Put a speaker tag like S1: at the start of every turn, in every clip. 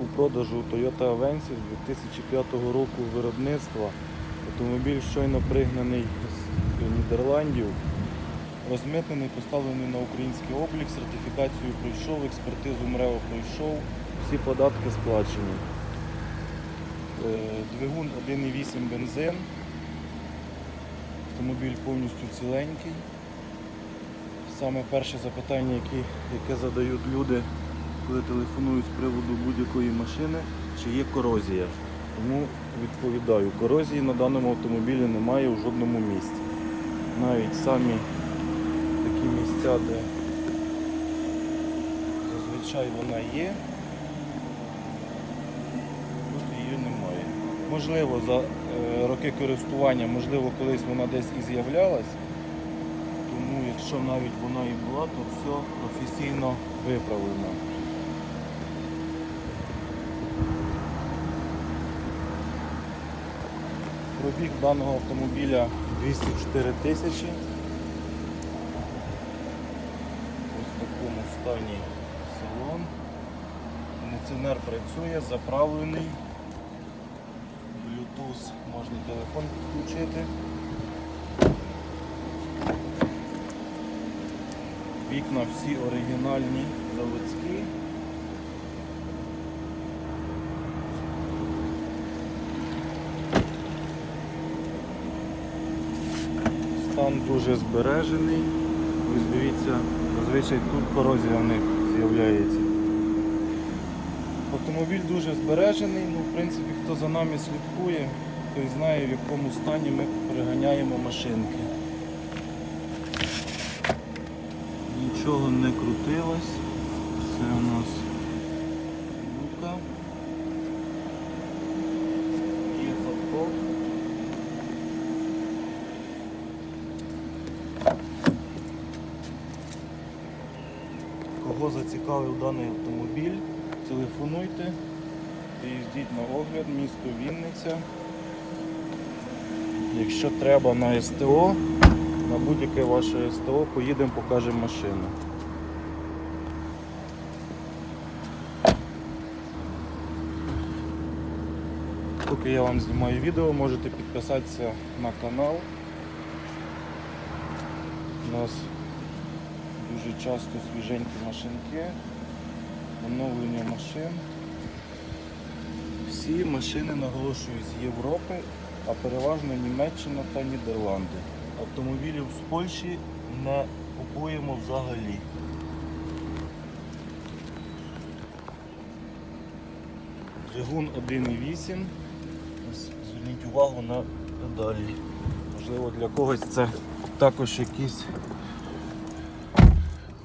S1: у продажу Toyota Avensis 2005 року виробництва. Автомобіль щойно пригнаний з Нідерландів. Розмитнений, поставлений на український облік, сертифікацію пройшов, експертизу МРЕО пройшов, всі податки сплачені. Е, Двигун 1,8 бензин. Автомобіль повністю ціленький. Саме перше запитання, яке, яке задають люди, коли телефонують з приводу будь-якої машини, чи є корозія. Тому відповідаю, корозії на даному автомобілі немає у жодному місці. Навіть самі такі місця, де зазвичай вона є, тут її немає. Можливо, за е, роки користування, можливо, колись вона десь і з'являлась. Тому якщо навіть вона і була, то все професійно виправлено. Пробіг даного автомобіля 204 тисячі. Ось в такому стані салон. Кондиціонер працює, заправлений. Bluetooth можна телефон підключити. Вікна всі оригінальні, заводські. Стан дуже збережений. Ось дивіться, зазвичай тут корозія в них з'являється. Автомобіль дуже збережений, ну, в принципі, хто за нами слідкує, той знає, в якому стані ми приганяємо машинки. Нічого не крутилось. Це у нас люка. Є фоток. Кого зацікавив даний автомобіль, телефонуйте, приїздіть на огляд, місто Вінниця. Якщо треба на СТО, на будь-яке ваше СТО поїдемо, покажемо машину. Поки я вам знімаю відео, можете підписатися на канал. У нас дуже часто свіженькі машинки, оновлення машин. Всі машини наголошую з Європи, а переважно Німеччина та Нідерланди. Автомобілів з Польщі не купуємо взагалі. Двигун 1.8. Зверніть увагу на педалі. Можливо для когось це також якийсь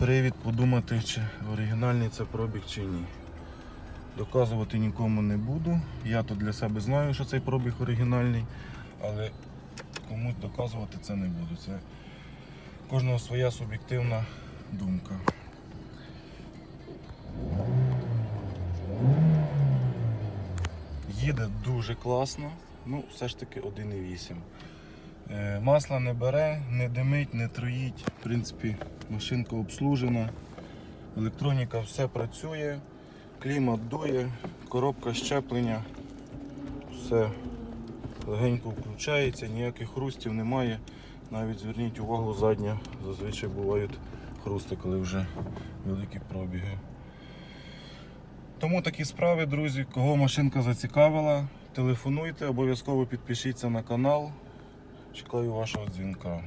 S1: привід подумати, чи оригінальний це пробіг чи ні. Доказувати нікому не буду. Я то для себе знаю, що цей пробіг оригінальний, але комусь доказувати це не буду. Це кожного своя суб'єктивна думка. Їде дуже класно, ну все ж таки 1,8. Е, Масла не бере, не димить, не троїть. В принципі, машинка обслужена, електроніка все працює, клімат дує, коробка щеплення, все легенько включається, ніяких хрустів немає. Навіть зверніть увагу, задня зазвичай бувають хрусти, коли вже великі пробіги. Тому такі справи, друзі. Кого машинка зацікавила, телефонуйте, обов'язково підпишіться на канал. Чекаю вашого дзвінка.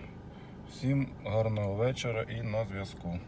S1: Всім гарного вечора і на зв'язку.